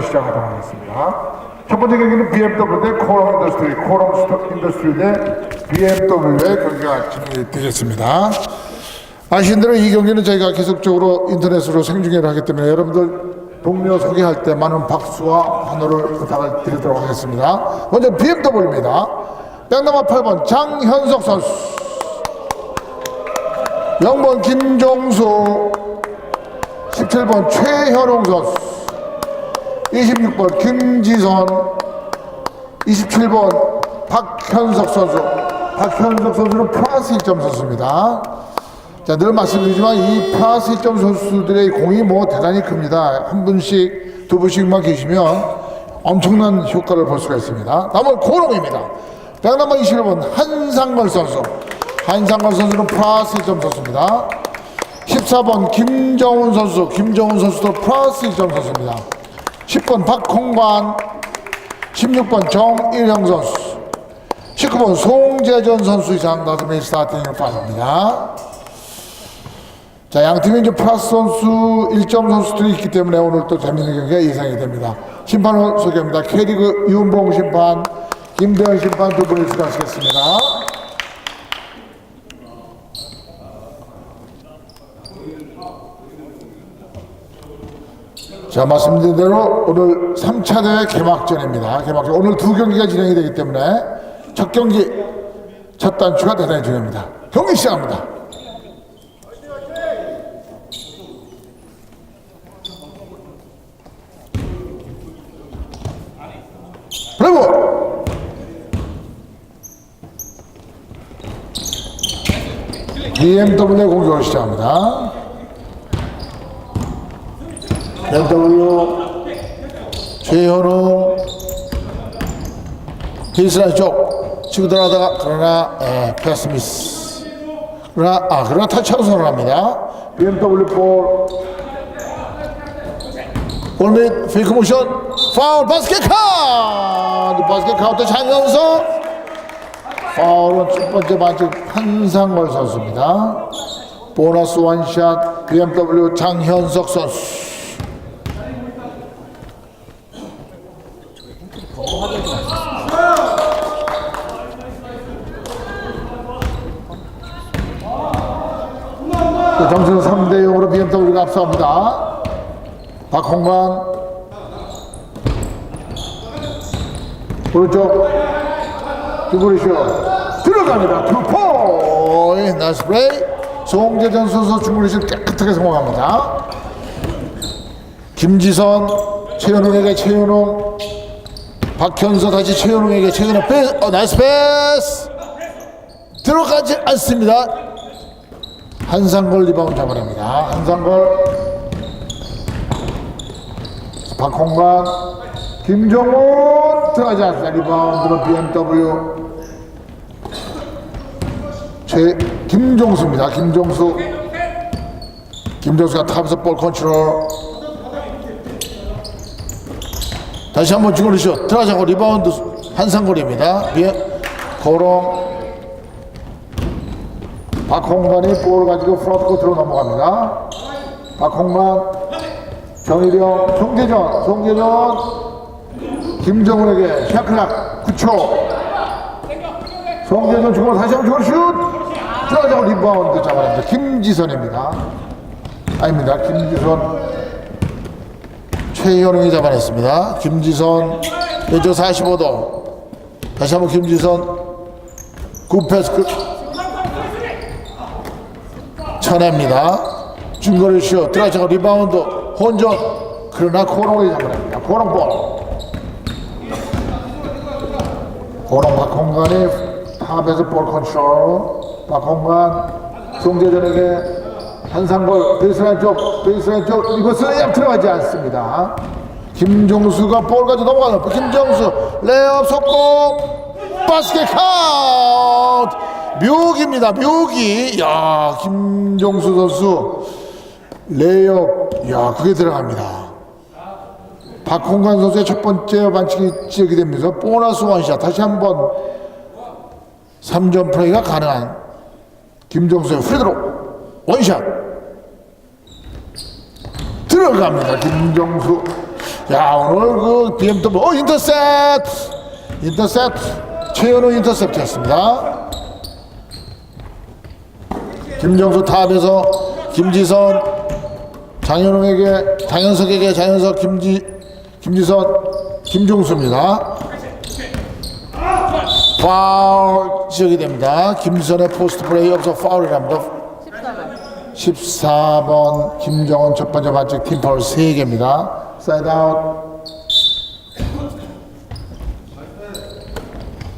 경기를 시작하도록 하겠습니다. 첫 번째 경기는 BMW 대 코럼 인더스트리, 스토 인더스트리 대 BMW의 경기가 진행이 되겠습니다. 아시는 대로 이 경기는 저희가 계속적으로 인터넷으로 생중계를 하기 때문에 여러분들 동료 소개할 때 많은 박수와 환호를 부탁을 드리도록 하겠습니다. 먼저 BMW입니다. 백남아 8번 장현석 선수 0번 김종수 17번 최현웅 선수 26번 김지선 27번 박현석 선수. 박현석 선수는 플러스 1점 선수입니다. 자, 늘 말씀드리지만 이 플러스 1점 선수들의 공이 뭐 대단히 큽니다. 한 분씩 두 분씩만 계시면 엄청난 효과를 볼 수가 있습니다. 다음은 고롱입니다. 백남아 21번 한상걸 선수. 한상걸 선수는 플러스 1점 선수입니다. 14번 김정훈 선수, 김정훈 선수도 플러스 1점 선수입니다. 10번 박홍관, 16번 정일형 선수, 19번 송재전 선수 이상 다섯 명이 스타팅을 빠집니다. 자, 양 팀이 이제 플러스 선수 1점 선수들이 있기 때문에 오늘 또 재밌는 경기가 예상이 됩니다. 심판을 소개합니다. K리그 윤봉 심판, 김대현 심판 두 분이 수고하시겠습니다. 자, 말씀드린 대로 오늘 3차 대회 개막전입니다. 개막전. 오늘 두 경기가 진행이 되기 때문에 첫 경기, 첫 단추가 대단히 중요합니다. 경기 시작합니다. 브레이브! BMW 공격을 시작합니다. BMW 최현우 베이스라인 쪽 치고 들어가다가 그러나 에, 패스 미스 그러나 아 그러나 타치하고 선언합니다. BMW 볼. 볼밑 페이크 모션 파울 바스켓 카운트! 바스켓 카운트 장영석. 파울은 첫 번째 반칙 한상월 선수입니다. 보너스 원샷 BMW 장현석 선수 자, 점수는 3대 0으로 앞서갑니다. 박홍관 오른쪽 두브리쇼 들어갑니다. 투포인 나이스 플레이 송재 전 선수 중거리슛 깨끗하게 성공합니다. 김지선 최현웅에게 최현웅 박현서 다시 최현웅에게 최현웅 패스 어, 나이스 패스 들어가지 않습니다. 한상걸 리바운드 잡아냅니다. 한상걸 박홍관 김정훈 들어가지 않습니다. 리바운드로 BMW 최 김종수입니다. 김종수 김종수가 탑에서 볼 컨트롤 다시 한번 중거리슛 들어가지 않고 리바운드 한상걸입니다. 고롱 박홍관이 볼 가지고 프론트 코트로 넘어갑니다. 박홍관, 정일영, 송재전, 송재전, 김정훈에게 샤클락 9초. 송재전 주고 다시 한번 슛! 들어가자고 리바운드 잡아냅니다. 김지선입니다. 아닙니다. 김지선. 최현웅이 잡아냈습니다. 김지선, 왼쪽 45도. 다시 한번 김지선. 굿패스 끝. 쳐냅니다. 중거리 슛. 들어가서 리바운드. 혼전. 그러나 코롱이 잡아냅니다. 코롱볼. 코롱 박홍관이 탑에서 볼 컨트롤. 박홍관 송재전에게 한상볼. 베이스라인 쪽 베이스라인 쪽. 이것은 약 들어가지 않습니다. 김종수가 볼 가지고 넘어가는 김종수. 레이업 속공. 바스켓 카운트 묘기입니다. 묘기. 야 김종수 선수. 레이업. 야 그게 들어갑니다. 박홍관 선수의 첫 번째 반칙이 지역이 되면서 보너스 원샷. 다시 한번 3점 플레이가 가능한 김종수의 프리드로 원샷. 들어갑니다. 김종수. 야 오늘 그 BMW 어 인터셉트. 인터셉트. 최현우 인터셉트였습니다. 김정수 탑에서 김지선 장현웅에게 장현석에게 장현석 김지 김지선 김종수입니다. 파울 지역이 됩니다. 김지선의 포스트 플레이 없어 파울이랍니다. 14번 김정은 첫 번째 반칙 팀 파울 3개입니다. 사이드 아웃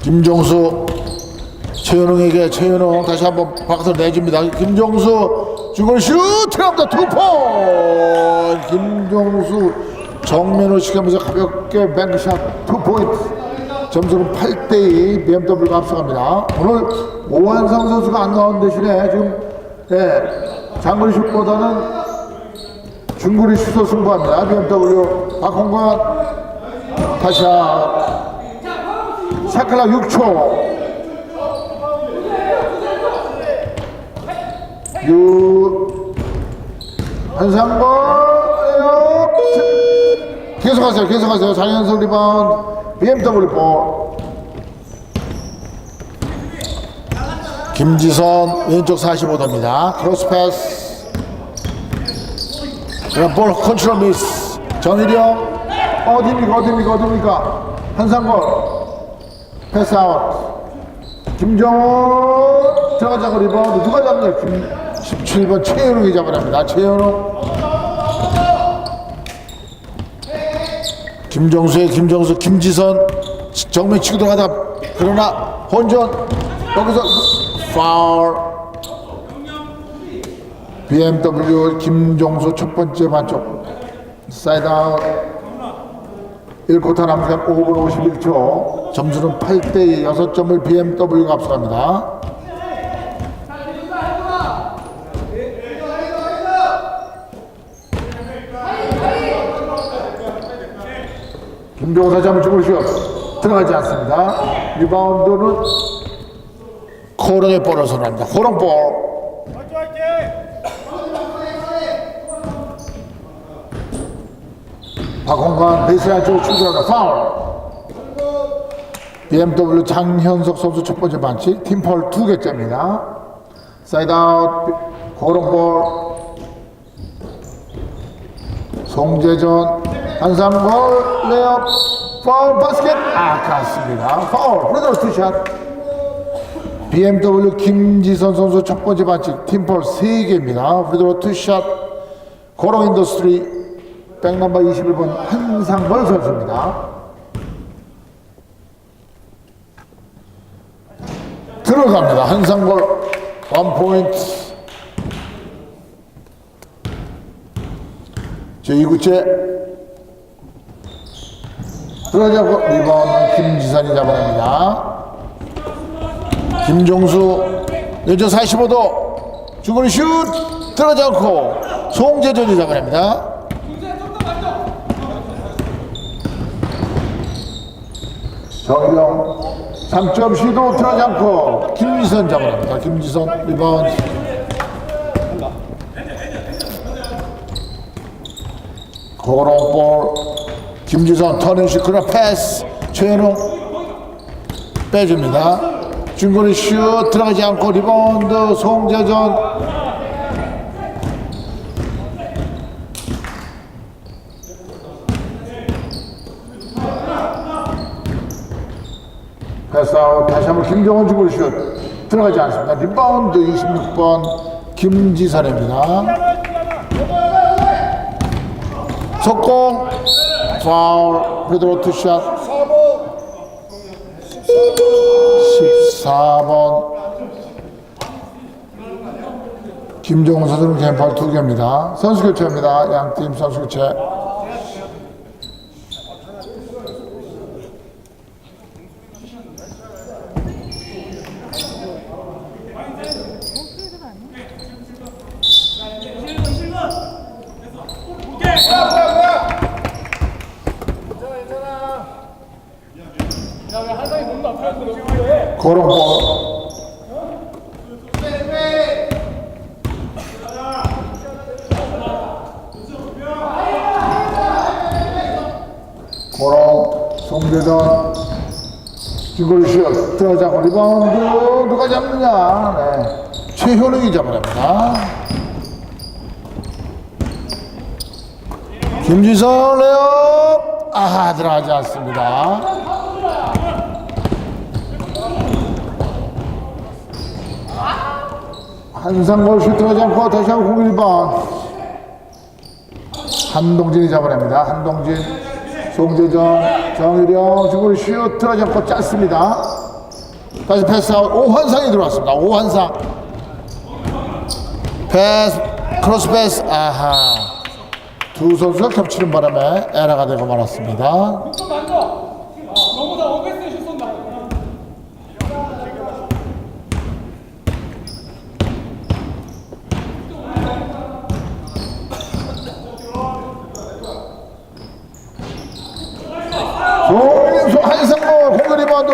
김종수 최현웅에게 최현웅 다시 한번 박스를 내줍니다. 김종수 중거리 슛 들어갑니다. 투포 김종수 정면으로 시켜면서 가볍게 뱅크샷 투포인트 점수는 8대2 BMW가 앞서갑니다. 오늘 오한성 선수가 안 나온 대신에 지금 네, 장거리 슛보다는 중거리 슛을 승부합니다. BMW 박홍관 다시 샤클락 6초 유 한상범 계속하세요 계속하세요. 장현석 리바운드. BMW 볼 김지선 왼쪽 45도입니다. 크로스 패스. 볼 컨트롤 미스. 정일영 어딥니까 어딥니까 어딥니까? 한상범 패스 아웃. 김정호. 들어가자고 리바운드. 누가 잡냐 김 17번 최현웅이 잡아냅니다. 최현웅 김정수의 김정수 김지선 정면 치고 들어가다 그러나 혼전 여기서 파울. BMW 김종수 첫 번째 반쪽. 사이드 아웃. 1쿼터 남은 시간 5분 51초. 점수는 8대 6점을 BMW가 앞서갑니다 김종호 다시 한번 주무시오. 들어가지 않습니다. 리바운드는 코롱에 볼을 선호합니다. 코롱 볼. 박홍관 베이스라인 쪽으로 충돌하다. 파울. BMW 장현석 선수 첫 번째 반칙 팀 파울 두 개째입니다. 사이드 아웃 고롱볼. 송재전 한상골 레이업 파울 바스켓 아깝습니다 파울 프레드로 투샷 BMW 김지선 선수 첫 번째 반칙 팀 파울 3개입니다 프레드로 투샷 고롱 인더스트리 백넘버 21번 한상벌 선수입니다. 들어갑니다. 한상벌 원 포인트. 제2구째 들어가고 리바운드 김지선이 잡아냅니다. 김종수 왼쪽 45도 중거리 슛 들어가지 않고 송재전이 잡아냅니다. 정일영 3점 시도 들어가지 않고 김지선 잡아냅니다. 김지선 리바운드 고롱볼 김지선 터닝식 그라 패스 최현웅 빼줍니다. 중거리 슛 들어가지 않고 리바운드 송재전 패스아웃 다시 한번 김정원 중거리 슛 들어가지 않습니다. 리바운드 26번 김지선입니다. 속공 파울 페드로 투샷 14번 김종훈 선수는 개인팔 두 개입니다. 선수 교체입니다. 양팀 선수 교체. 고롱볼 고롱, 송재전, 진골슛 들어가자고 리바운드 누가 잡느냐? 네. 최효능이 잡아냅니다. 김지성 레업 아하 들어가지 않습니다. 한상골 슛 들어가지 않고 다시 한번 공일 번 한동진이 잡아냅니다. 한동진, 송재정, 정일영, 지금 슛 들어가지 않고 짧습니다. 다시 패스아웃 오환상이 들어왔습니다. 오환상 패스 크로스 패스 아하 두 선수가 겹치는 바람에 에러가 되고 말았습니다 어베스에 슛 쏜다. 송민수 한상모 공격 리바운드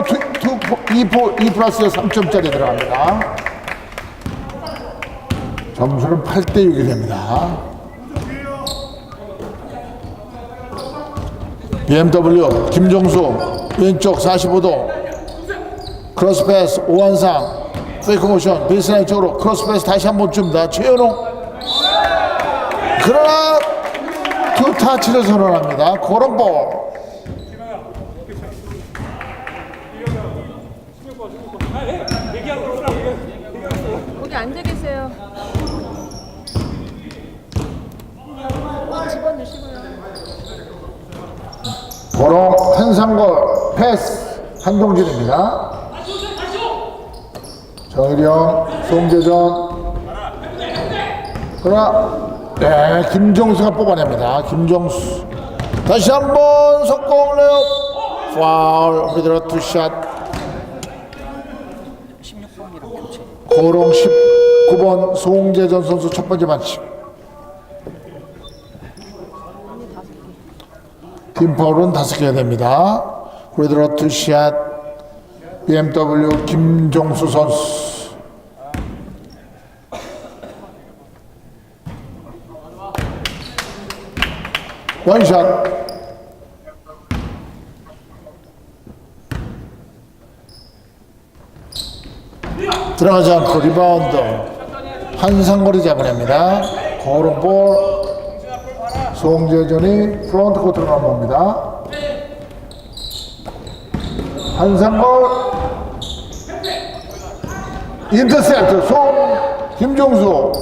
2, 2 플러스 3점짜리 들어갑니다. 점수는 8대 6이 됩니다. BMW 김종수 왼쪽 45도 크로스 패스 오한상 페이크 모션 베이스라인 쪽으로 크로스 패스 다시 한번 줍니다. 최현웅 그러나 두 타치를 선언합니다. 그런 볼. 집어넣으시고요. 보로 한상골 패스 한동진입니다. 정일영, 송재전. 그러나 네, 김정수가 뽑아냅니다. 김정수. 다시 한번 속공 레업. 파울 히드라 투샷. 16번이랑 교체. 고롱 19번 송재전 선수 첫 번째 반칙. 팀 파울은 다섯 개가 됩니다. 후리드로 투샷 BMW 김종수 선수. 원샷. 들어가지 않고 리바운드. 한상거리 잡아냅니다. 거름볼. 송재전이 프론트 코트로 넘어옵니다. 한상걸 인터셉트. 송 김종수.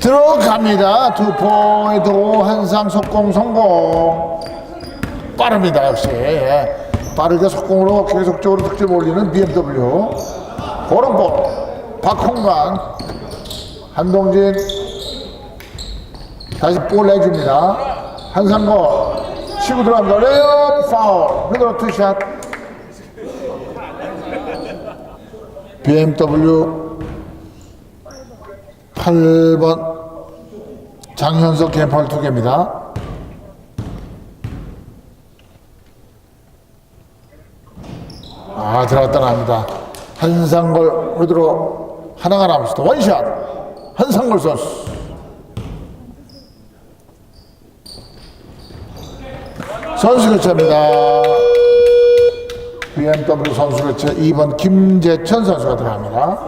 들어갑니다. 두 포인트 한상 속공 성공. 빠릅니다 역시. 예. 빠르게 속공으로 계속적으로 득점 올리는 BMW 고롱볼 박홍관 한동진. 다시 볼 내줍니다. 한상거 치고 들어갑니다 레이업 파울. 헤드로 투샷. BMW 8번 장현석 개팔 두 개입니다 아 들어갔다 나옵니다. 한상걸 후드로 하나가 남았습니다. 원샷! 한상걸 선수. 선수 교체입니다. BMW 선수 교체. 2번 김재천 선수가 들어갑니다.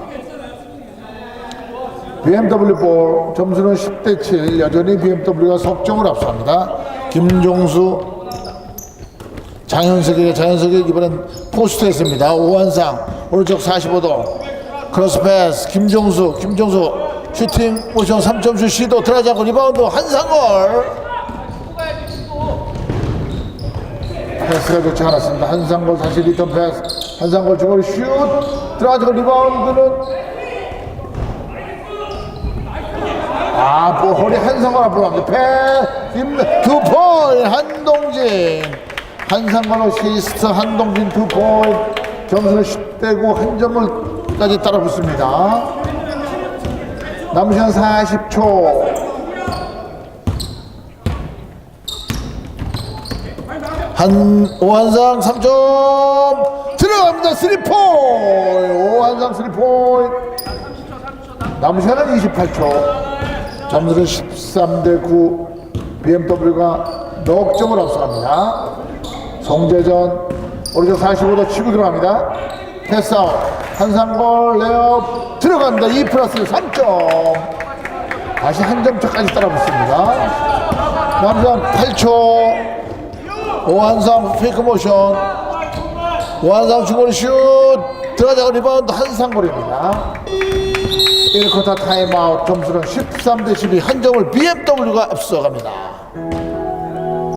BMW 볼 점수는 10대 7 여전히 BMW가 석점을 앞서갑니다. 김종수 장현석에게 장현석이 이번엔 포스트 했습니다. 오한상 오른쪽 45도 크로스 패스 김종수 김종수 슈팅 포지션 3점슛 시도 들어가지 않고 리바운드 한상걸 패스가 좋지 않았습니다. 한상걸 다시 리턴 패스 한상걸 중거리 슛 들어가지 않고 리바운드는 아, 뭐 허리 한상걸 앞으로 갑니다. 패, 두 포인 한동진. 한상걸 어시스트 한동진 두 포인. 점수는 10대고 한 점을까지 따라 붙습니다. 남은 시간 40초. 한 오한상 3점 들어갑니다. 3포인. 오한상 3포인. 남은 시간은 28초. 점수는 13대 9. BMW가 넉 점을 앞서갑니다. 송재전 오른쪽 45도 치고 들어갑니다. 패스아웃. 한상골 레업 들어간다. 2 플러스 3점. 다시 한 점 차까지 따라붙습니다. 남산 8초. 오한상 페이크 모션. 오한상 중거리 슛. 들어가자고 리바운드 한상골입니다. 1쿼터 타임아웃. 점수는 13 대 12 한 점을 BMW가 앞서갑니다.